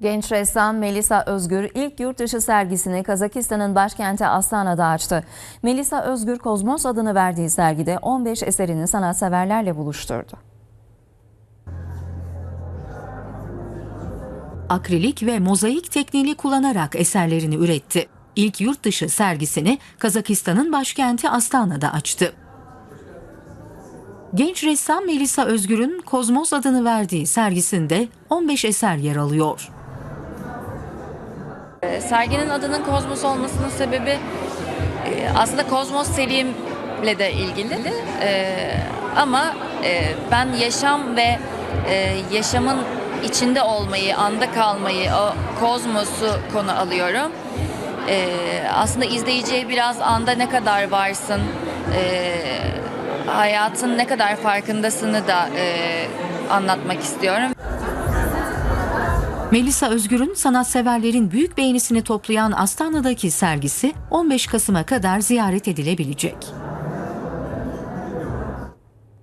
Genç ressam Melisa Özgür ilk yurt dışı sergisini Kazakistan'ın başkenti Astana'da açtı. Melisa Özgür Kozmos adını verdiği sergide 15 eserini sanatseverlerle buluşturdu. akrilik ve mozaik tekniğini kullanarak eserlerini üretti. İlk yurt dışı sergisini Kazakistan'ın başkenti Astana'da açtı. Genç ressam Melisa Özgür'ün Kozmos adını verdiği sergisinde 15 eser yer alıyor. Serginin adının Kozmos olmasının sebebi e, aslında Kozmos serimle de ilgili E, ama e, ben yaşam ve e, yaşamın içinde olmayı, anda kalmayı, o kozmosu konu alıyorum. E, aslında izleyiciye biraz anda ne kadar varsın, hayatın ne kadar farkındasını da anlatmak istiyorum. Melisa Özgür'ün sanatseverlerin büyük beğenisini toplayan Astana'daki sergisi 15 Kasım'a kadar ziyaret edilebilecek.